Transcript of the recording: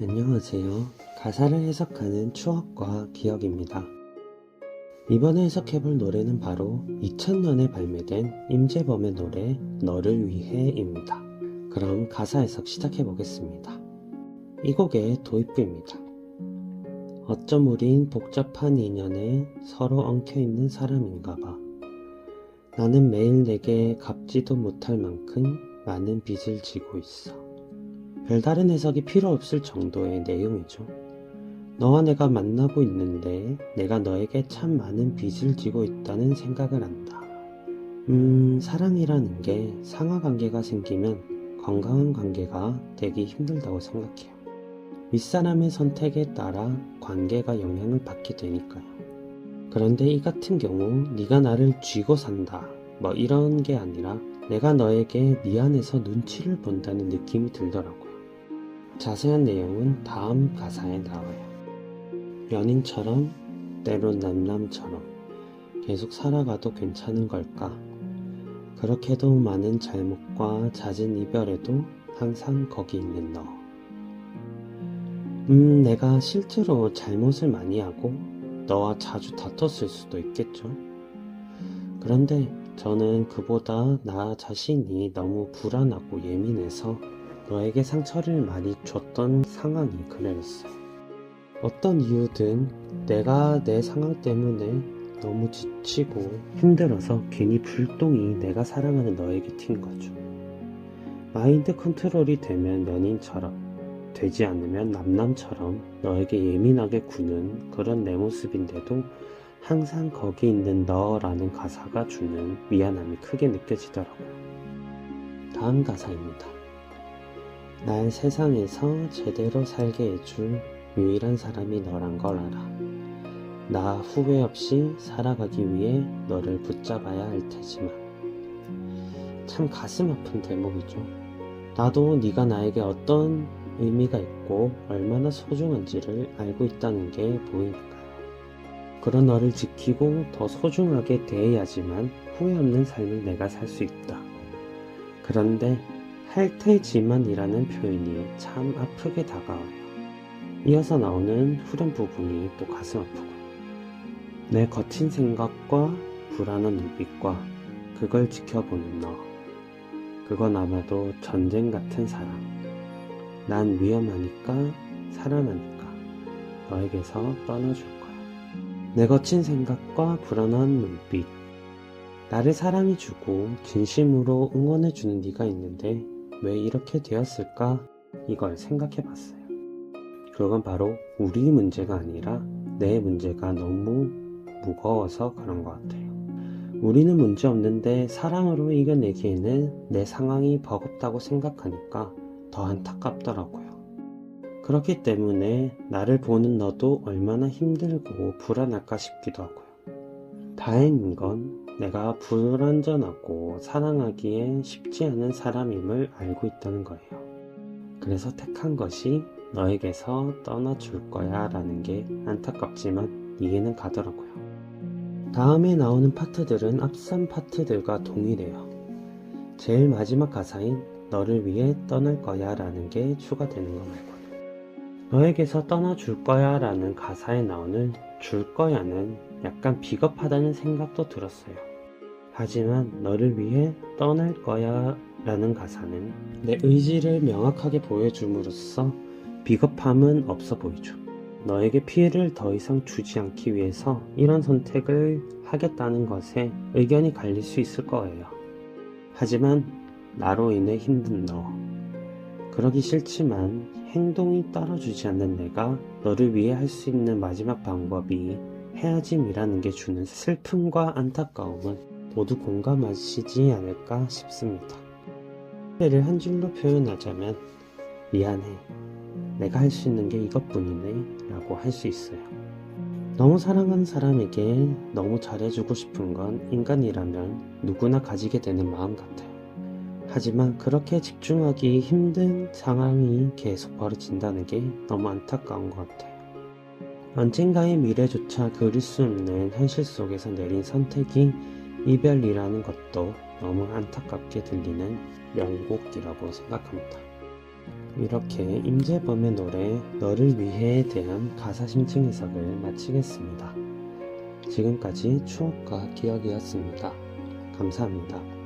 안녕하세요. 가사를 해석하는 추억과 기억입니다. 이번에 해석해볼 노래는 바로 2000년에 발매된 임재범의 노래 너를 위해입니다. 그럼 가사 해석 시작해보겠습니다. 이 곡의 도입부입니다. 어쩜 우린 복잡한 인연에 서로 엉켜있는 사람인가 봐. 나는 매일 내게 갚지도 못할 만큼 많은 빚을 지고 있어. 별다른 해석이 필요 없을 정도의 내용이죠. 너와 내가 만나고 있는데 내가 너에게 참 많은 빚을 지고 있다는 생각을 한다. 음, 사랑이라는 게 상하 관계가 생기면 건강한 관계가 되기 힘들다고 생각해요. 윗사람의 선택에 따라 관계가 영향을 받게 되니까요. 그런데 이 같은 경우 네가 나를 쥐고 산다 뭐 이런 게 아니라 내가 너에게 미안해서 눈치를 본다는 느낌이 들더라고요. 자세한 내용은 다음 가사에 나와요. 연인처럼 때론 남남처럼 계속 살아가도 괜찮은 걸까? 그렇게도 많은 잘못과 잦은 이별에도 항상 거기 있는 너. 음, 내가 실제로 잘못을 많이 하고 너와 자주 다퉜을 수도 있겠죠. 그런데 저는 그보다 나 자신이 너무 불안하고 예민해서 너에게 상처를 많이 줬던 상황이 그래였어요. 어떤 이유든 내가 내 상황 때문에 너무 지치고 힘들어서 괜히 불똥이 내가 사랑하는 너에게 튄 거죠. 마인드 컨트롤이 되면 연인처럼 되지 않으면 남남처럼 너에게 예민하게 구는 그런 내 모습인데도 항상 거기 있는 너라는 가사가 주는 미안함이 크게 느껴지더라고요. 다음 가사입니다. 날 세상에서 제대로 살게 해줄 유일한 사람이 너란 걸 알아. 나 후회 없이 살아가기 위해 너를 붙잡아야 할 테지만 참 가슴 아픈 대목이죠. 나도 네가 나에게 어떤 의미가 있고 얼마나 소중한지를 알고 있다는 게 보이니까요. 그런 너를 지키고 더 소중하게 대해야지만 후회 없는 삶을 내가 살 수 있다. 그런데 할 테지만이라는 표현이 참 아프게 다가와요. 이어서 나오는 후렴 부분이 또 가슴 아프고 내 거친 생각과 불안한 눈빛과 그걸 지켜보는 너 그건 아마도 전쟁 같은 사랑. 난 위험하니까 사랑하니까 너에게서 떠나줄 거야. 내 거친 생각과 불안한 눈빛. 나를 사랑해주고 진심으로 응원해주는 네가 있는데 왜 이렇게 되었을까 이걸 생각해 봤어요 그건 바로 우리 문제가 아니라 내 문제가 너무 무거워서 그런 것 같아요. 우리는 문제 없는데 사랑으로 이겨내기에는 내 상황이 버겁다고 생각하니까 더 안타깝더라고요. 그렇기 때문에 나를 보는 너도 얼마나 힘들고 불안할까 싶기도 하고요. 다행인 건 내가 불완전하고 사랑하기에 쉽지 않은 사람임을 알고 있다는 거예요. 그래서 택한 것이 너에게서 떠나줄 거야 라는 게 안타깝지만 이해는 가더라고요. 다음에 나오는 파트들은 앞선 파트들과 동일해요. 제일 마지막 가사인 너를 위해 떠날 거야 라는 게 추가되는 거 말고는. 너에게서 떠나줄 거야 라는 가사에 나오는 줄 거야는 약간 비겁하다는 생각도 들었어요. 하지만 너를 위해 떠날 거야 라는 가사는 내 의지를 명확하게 보여줌으로써 비겁함은 없어 보이죠. 너에게 피해를 더 이상 주지 않기 위해서 이런 선택을 하겠다는 것에 의견이 갈릴 수 있을 거예요. 하지만 나로 인해 힘든 너. 그러기 싫지만 행동이 따라주지 않는 내가 너를 위해 할 수 있는 마지막 방법이 헤어짐이라는 게 주는 슬픔과 안타까움은 모두 공감하시지 않을까 싶습니다. 를한 줄로 표현하자면 미안해. 내가 할 수 있는 게 이것뿐이네 라고 할 수 있어요. 너무 사랑하는 사람에게 너무 잘해주고 싶은 건 인간이라면 누구나 가지게 되는 마음 같아요. 하지만 그렇게 집중하기 힘든 상황이 계속 벌어진다는 게 너무 안타까운 것 같아요. 언젠가의 미래조차 그릴 수 없는 현실 속에서 내린 선택이 이별이라는 것도 너무 안타깝게 들리는 명곡이라고 생각합니다. 이렇게 임재범의 노래 너를 위해에 대한 가사 심층 해석을 마치겠습니다. 지금까지 추억과 기억이었습니다. 감사합니다.